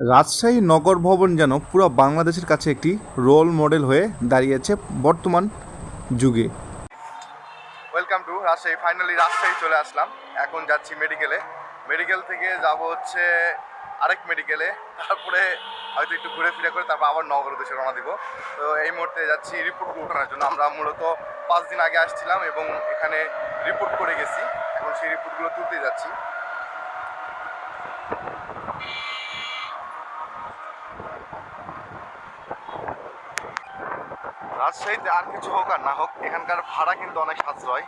রাজশাহী নগর ভবন যেন পুরো বাংলাদেশের কাছে একটি রোল মডেল হয়ে দাঁড়িয়েছে বর্তমান যুগে। Welcome to Rajshahi. Finally Rajshahi চলে আসলাম। এখন যাচ্ছি মেডিকেলে মেডিকেল থেকে যাব হচ্ছে আরেক মেডিকেলে তারপরে হয়তো একটু ঘুরে ফিরে করে তারপর আবার নগর উদ্দেশ্যে রওনা দিব। তো এই মুহূর্তে যাচ্ছি রিপোর্ট ওঠানোর জন্য। আমরা মূলত পাঁচ দিন আগে আসছিলাম এবং এখানে রিপোর্ট করে গেছি। এখন সেই রিপোর্টগুলো তুলতে যাচ্ছি। রাজশাহীতে আর কিছু হোক আর না হোক, এখানকার ভাড়া কিন্তু অনেক সাশ্রয়।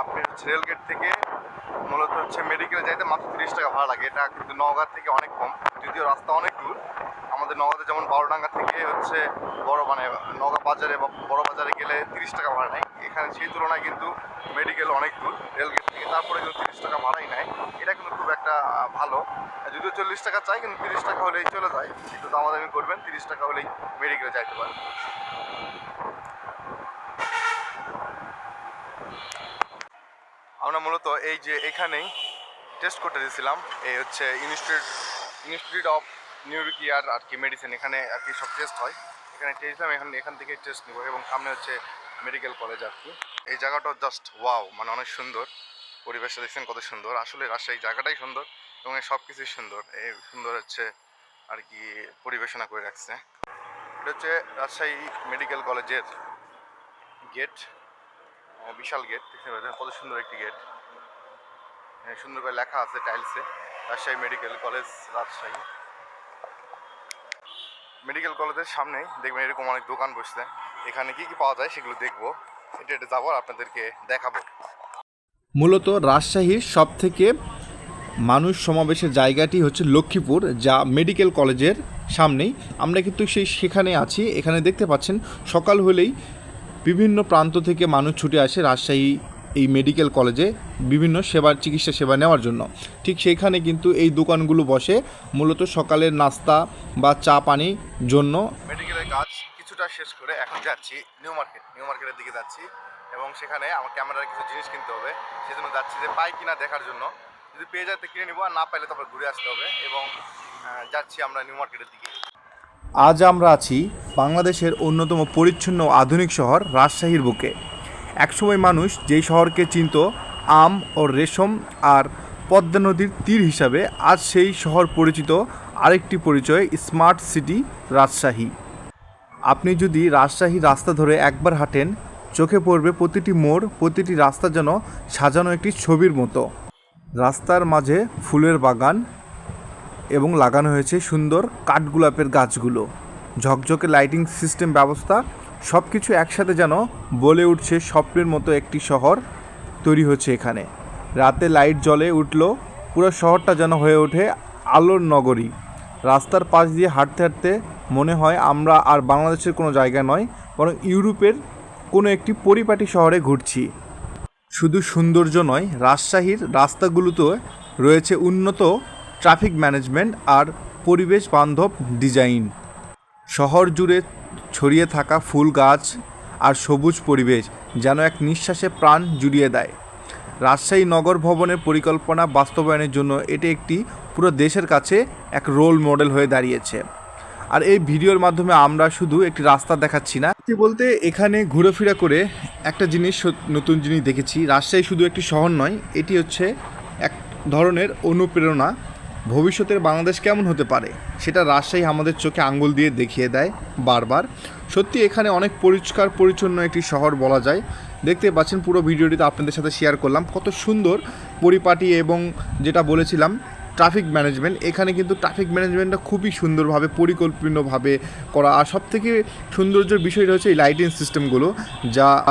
আপনি হচ্ছে রেলগেট থেকে মূলত হচ্ছে মেডিকেলে যাইতে মাত্র তিরিশ টাকা ভাড়া লাগে। এটা কিন্তু নওগাঁ থেকে অনেক কম, যদিও রাস্তা অনেক দূর। আমাদের নওগাঁতে যেমন বারোডাঙ্গা থেকে হচ্ছে বড় মানে নওগাঁ বাজারে বা বড় বাজারে গেলে তিরিশ টাকা ভাড়া নেয়। এখানে সেই তুলনায় কিন্তু মেডিকেল অনেক দূর, রেলগেট থেকে। তারপরে কিন্তু তিরিশ টাকা ভাড়াই নেয়। এটা কিন্তু খুব একটা ভালো। যদিও চল্লিশ টাকা চাই, কিন্তু তিরিশ টাকা হলেই চলে যায়। একটু দামাদামি করবেন, তিরিশ টাকা হলেই মেডিকেলে যাইতে পারেন আমরা মূলত এই যে এখানেই টেস্ট করতে দিয়েছিলাম, এই হচ্ছে ইনস্টিটিউট ইনস্টিটিউট অফ নিউরোকিয়ার আর কি মেডিসিন এখানে আর কি সব টেস্ট হয়। এখানে টেস্ট দিলাম, এখানে এখান থেকে টেস্ট নিব এবং সামনে হচ্ছে মেডিকেল কলেজ আর কি। এই জায়গাটা জাস্ট ওয়াও মানে অনেক সুন্দর। পরিবেশটা দেখছেন কত সুন্দর। আসলে রাজশাহী জায়গাটাই সুন্দর এবং সব কিছুই সুন্দর। এই সুন্দর হচ্ছে আর কি পরিবেশনা করে রাখছে। এটা হচ্ছে রাজশাহী মেডিকেল কলেজের গেট বিশাল গেট দেখতে পাচ্ছেন? কত সুন্দর একটি গেট সুন্দর করে লেখা আছে টাইলসে Rajshahi medical college Rajshahi. Medical কলেজের সামনেই দেখবেন এরকম অনেক দোকান বসছে। এখানে কি কি পাওয়া যায় সেগুলো দেখব। এটা এটা যাব আপনাদেরকে দেখাবো। মূলত রাজশাহীর সব থেকে মানুষ সমাবেশের জায়গাটি হচ্ছে লক্ষ্মীপুর, যা মেডিকেল কলেজের সামনেই। আমরা কিন্তু সেই সেখানে আছি। এখানে দেখতে পাচ্ছেন, সকাল হলেই বিভিন্ন প্রান্ত থেকে মানুষ ছুটে আসে রাজশাহী এই মেডিকেল কলেজে বিভিন্ন সেবার চিকিৎসা সেবা নেওয়ার জন্য। ঠিক সেইখানে কিন্তু এই দোকানগুলো বসে মূলত সকালের নাস্তা বা চা পানির জন্য। মেডিকেলের কাজ কিছুটা শেষ করে এখন যাচ্ছি নিউ মার্কেট নিউ মার্কেটের দিকে যাচ্ছি এবং সেখানে আমার ক্যামেরার কিছু জিনিস কিনতে হবে। সেজন্য যাচ্ছি যে পাই কিনা দেখার জন্য। যদি পেয়ে যায় তো কিনে নিবো আর না পাইলে তারপর ঘুরে আসতে হবে এবং যাচ্ছি আমরা নিউ মার্কেটের দিকে। আজ আমরা আছি বাংলাদেশের অন্যতম পরিচ্ছন্ন আধুনিক শহর রাজশাহীর বুকে। একসময় মানুষ যেই শহরকে চিনত, আম ও রেশম আর পদ্মা নদীর তীর হিসাবে, আজ সেই শহর পরিচিত আরেকটি পরিচয়, স্মার্ট সিটি রাজশাহী। আপনি যদি রাজশাহী রাস্তা ধরে একবার হাঁটেন, চোখে পড়বে প্রতিটি মোড়, প্রতিটি রাস্তা যেন সাজানো একটি ছবির মতো। রাস্তার মাঝে ফুলের বাগান এবং লাগানো হয়েছে সুন্দর কাঠগোলাপের গাছগুলো। ঝকঝকে লাইটিং সিস্টেম ব্যবস্থা সব কিছু একসাথে যেন বলে উঠছে স্বপ্নের মতো একটি শহর তৈরি হচ্ছে এখানে। রাতে লাইট জ্বলে উঠল, পুরো শহরটা যেন হয়ে ওঠে আলোর নগরী। রাস্তার পাশ দিয়ে হাঁটতে হাঁটতে মনে হয় আমরা আর বাংলাদেশের কোনো জায়গা নয়, বরং ইউরোপের কোনো একটি পরিপাটি শহরে ঘুরছি। শুধু সৌন্দর্য নয়, রাজশাহীর রাস্তাগুলোতে রয়েছে উন্নত ট্রাফিক ম্যানেজমেন্ট আর পরিবেশ বান্ধব ডিজাইন শহর জুড়ে ছড়িয়ে থাকা ফুল গাছ আর সবুজ পরিবেশ যেন এক নিঃশ্বাসে প্রাণ জুড়িয়ে দেয়। রাজশাহী নগর ভবনের পরিকল্পনা বাস্তবায়নের জন্য এটি একটি পুরো দেশের কাছে এক রোল মডেল হয়ে দাঁড়িয়েছে। আর এই ভিডিওর মাধ্যমে আমরা শুধু একটি রাস্তা দেখাচ্ছি না। বলতে এখানে ঘুরেফেরা করে একটা জিনিস নতুন জিনিস দেখেছি। রাজশাহী শুধু একটি শহর নয়, এটি হচ্ছে এক ধরনের অনুপ্রেরণা ভবিষ্যতের বাংলাদেশ কেমন হতে পারে? সেটা রাজশাহী আমাদের চোখে আঙ্গুল দিয়ে দেখিয়ে দেয় বারবার। সত্যি, এখানে অনেক পরিষ্কার, পরিচ্ছন্ন একটি শহর বলা যায়। দেখতে পাচ্ছেন, পুরো ভিডিওটিতে আপনাদের সাথে শেয়ার করলাম। কত সুন্দর পরিপাটি এবং যেটা বলেছিলাম ট্রাফিক ম্যানেজমেন্ট এখানে কিন্তু ট্রাফিক ম্যানেজমেন্টটা খুবই সুন্দরভাবে, পরিকল্পিতভাবে করা। আর সব থেকে সৌন্দর্যের বিষয়টা হচ্ছে এই লাইটিং সিস্টেমগুলো যা